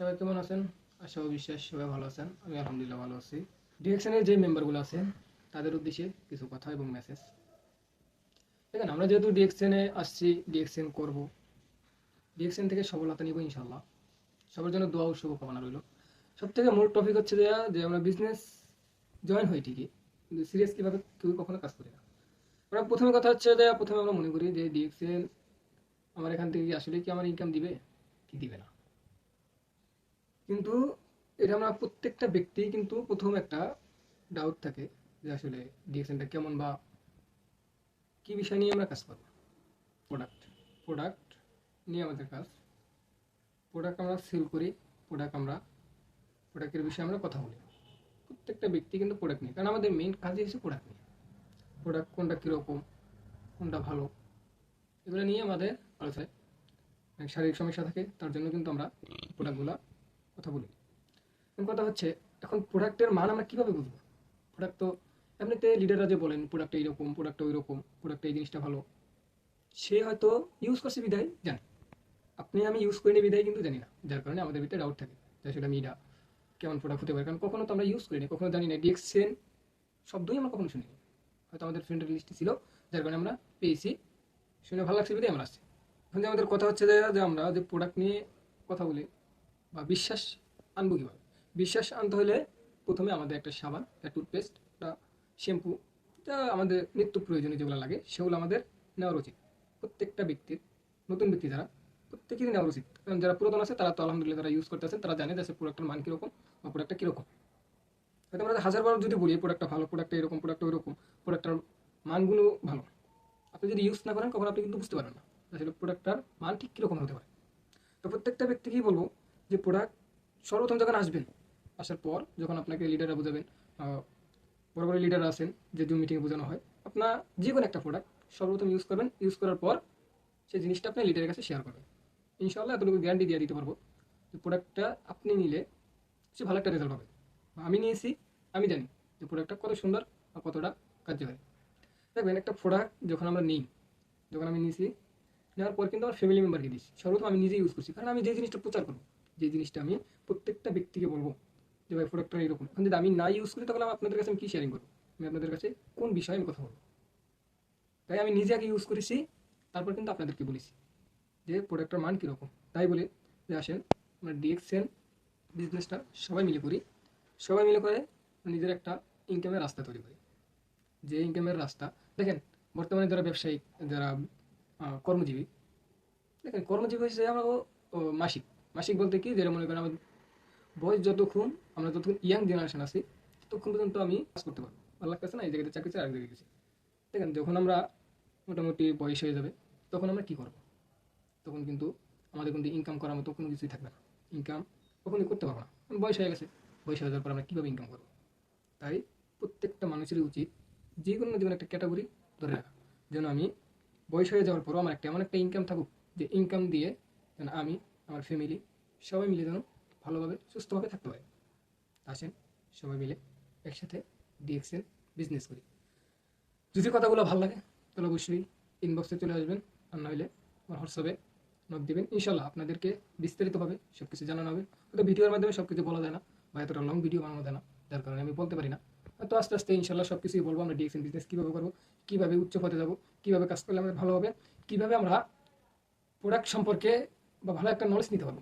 সবাই কেমন আছেন? আশা বিশ্বাস সবাই ভালো আছেন। আমি আলহামদুলিল্লাহ ভালো আছি। ডিরেকশনের যে মেম্বারগুলো আছেন, তাদের উদ্দেশ্যে কিছু কথা এবং মেসেজ দেখেন, আমরা যেহেতু ডিএক্সএনে আসছি ডিএক্সএন করব। ডিএক্সএন থেকে সফলতা নিব ইনশাল্লাহ সবার জন্য দোয়া ও শুভকামনা রইল। সব থেকে মূল টপিক হচ্ছে যে যে আমরা বিজনেস জয়েন হই ঠিকই, কিন্তু সিরিয়াস কীভাবে কেউ কখনো কাজ করি না। আমরা প্রথমে কথা হচ্ছে যে, প্রথমে আমরা মনে করি যে ডিএক্সএন আমার এখান থেকে আসলে কি আমার ইনকাম দিবে? কি দিবে না? কিন্তু এটা আমরা প্রত্যেকটা ব্যক্তি কিন্তু প্রথম একটা ডাউট থাকে যে আসলে ডিএক্সএনটা কেমন বা কি বিষয় নিয়ে আমরা কাজ করব? প্রোডাক্ট প্রোডাক্ট নিয়ে আমাদের কাজ। প্রোডাক্ট আমরা সেল করি প্রোডাক্ট আমরা প্রোডাক্টের বিষয়ে আমরা কথা বলি। প্রত্যেকটা ব্যক্তি কিন্তু প্রোডাক্ট নিয়ে, কারণ আমাদের মেইন কাজই হচ্ছে প্রোডাক্ট নিয়ে। প্রোডাক্ট কোনটা কীরকম, কোনটা ভালো, এগুলো নিয়ে আমাদের আলোচনায় অনেক শারীরিক সমস্যা থাকে, তার জন্য কিন্তু আমরা প্রোডাক্টগুলো কথা বলি। এখন কথা হচ্ছে, এখন প্রোডাক্টের মান আমরা কীভাবে বুঝব? প্রোডাক্ট তো এমনিতে লিডাররা যে বলেন প্রোডাক্টটা এইরকম প্রোডাক্টটা ওই রকম প্রোডাক্টটা এই জিনিসটা ভালো। সে হয়তো ইউজ করছে বিদায়, জানে। আপনি আমি ইউজ করিনি বিদায় কিন্তু জানি না, যার কারণে আমাদের ভিতরে ডাউট থাকে। যে সেটা এটা কেমন প্রোডাক্ট হতে পারে? কারণ কখনো তো আমরা ইউজ করিনি, কখনো জানি না। ডিএক্সেন শব্দই আমরা কখনো শুনিনি। হয়তো আমাদের ফ্রেন্ডের লিস্টে ছিল, যার কারণে আমরা পেয়েছি। শুনে ভালো লাগছে বিদায়, আমরা আসছি। এখন যে আমাদের কথা হচ্ছে যে আমরা যে প্রোডাক্ট নিয়ে কথা বলি বা বিশ্বাস আনব কীভাবে? বিশ্বাস আনতে হলে প্রথমে আমাদের একটা সাবান, একটা টুথপেস্ট, একটা শ্যাম্পু, যা আমাদের নিত্য প্রয়োজনীয় যেগুলো লাগে, সেগুলো আমাদের নেওয়ার উচিত। প্রত্যেকটা ব্যক্তির, নতুন ব্যক্তি যারা, প্রত্যেকেরই নেওয়া উচিত। কারণ যারা পুরাতন আছে, তারা তো আলহামদুলিল্লাহ তারা ইউজ করতেছেন, তারা জানে যে প্রোডাক্টের মান কীরকম বা প্রোডাক্টটা কীরকম। হয়তো আমরা হাজার হাজারবার যদি বলি প্রোডাক্টটা ভালো প্রোডাক্টটা এরকম প্রোডাক্টটা ওইরকম প্রোডাক্টটার মানগুলো ভালো। আপনি যদি ইউজ না করেন, কখন আপনি কিন্তু বুঝতে পারেন না আসলে প্রোডাক্টটার মান ঠিক কীরকম হতে পারে। তো প্রত্যেকটা ব্যক্তিকেই বলব যে প্রোডাক্ট সর্বপ্রথম যখন আসবেন, আসার পর যখন আপনাকে লিডাররা বোঝাবেন বড় বড় লিডার আছেন, যে জুম মিটিংয়ে বোঝানো হয় আপনার যে কোনো একটা প্রোডাক্ট সর্বপ্রথম ইউজ করবেন ইউজ করার পর সেই জিনিসটা আপনি লিডারের কাছে শেয়ার করবেন। ইনশাল্লাহ এতটুকু গ্যারান্টি দিয়ে দিতে পারব যে প্রোডাক্টটা আপনি নিলে সে ভালো একটা রেজাল্ট পাবে। আমি নিয়েছি, আমি জানি যে প্রোডাক্টটা কত সুন্দর বা কতটা কার্যকারী। দেখবেন একটা প্রোডাক্ট যখন আমরা নিই, যখন আমি নিয়েছি, নেওয়ার পর কিন্তু আমার ফ্যামিলি মেম্বারকে দিচ্ছি। সর্বপ্রথম আমি নিজে ইউজ করছি, কারণ আমি যে জিনিসটা প্রচার করব যে জিনিসটা আমি প্রত্যেকটা ব্যক্তিকে বলব যে ভাই প্রোডাক্টটা এরকম। এখন যদি আমি না ইউজ করি, তাহলে আমি আপনাদের কাছে আমি কী শেয়ারিং করব? আমি আপনাদের কাছে কোন বিষয়ে আমি কথা বলব? তাই আমি নিজে আগে ইউজ করেছি, তারপর কিন্তু আপনাদেরকে বলেছি যে প্রোডাক্টটার মান কীরকম। তাই বলে যে আসেন, আমরা ডিএক্সএন বিজনেসটা সবাই মিলে করি। সবাই মিলে করে নিজের একটা ইনকামের রাস্তা তৈরি করি। যে ইনকামের রাস্তা, দেখেন, বর্তমানে যারা ব্যবসায়ী, যারা কর্মজীবী, দেখেন, কর্মজীবী হচ্ছে আমরা মাসিক। মাসিক বলতে কি, যেটা মনে করেন আমার বয়স যতক্ষণ আমরা যতক্ষণ ইয়াং জেনারেশন আছি, ততক্ষণ পর্যন্ত আমি কাজ করতে পারব। ভালো লাগতেছে না, এই জায়গাতে চাকরি চাই আরেক জায়গায় গেছি। দেখেন, যখন আমরা মোটামুটি বয়স হয়ে যাবে, তখন আমরা কি করব? তখন কিন্তু আমাদের কিন্তু ইনকাম করার মতো কোনো কিছুই থাকবে না। ইনকাম কখনোই করতে পারব না। বয়স হয়ে গেছে। বয়স হয়ে যাওয়ার পর আমরা কীভাবে ইনকাম করব? তাই প্রত্যেকটা মানুষেরই উচিত যে কোনো জীবনে একটা ক্যাটাগরি ধরে রাখা। যেন আমি বয়স হয়ে যাওয়ার পরও আমার একটা এমন একটা ইনকাম থাকুক, যে ইনকাম দিয়ে যেন আমি আমার ফ্যামিলি সবাই মিলে যেন ভালোভাবে, সুস্থভাবে থাকতে পারি। আসেন, সবাই মিলে একসাথে ডিএক্সএল বিজনেস করি। যদি কথাগুলো ভালো লাগে, তাহলে অবশ্যই ইনবক্সে চলে আসবেন আর নইলে আমার হোয়াটসঅ্যাপে নোট দেবেন। ইনশাল্লাহ আপনাদেরকে বিস্তারিতভাবে সব কিছু জানানো হবে। হয়তো ভিডিওর মাধ্যমে সব কিছু বলা যায় না বা এতটা লং ভিডিও বানানো যায় না, যার কারণে আমি বলতে পারি না। তো আস্তে আস্তে ইনশাল্লাহ সব কিছুই বলব, আমরা ডিএক্সএন বিজনেস কীভাবে করব, কীভাবে উচ্চ পথে যাব, কীভাবে কাজ করলে আমাদের ভালো হবে, কীভাবে আমরা প্রোডাক্ট সম্পর্কে বা ভালো একটা নলেজ নিতে পারব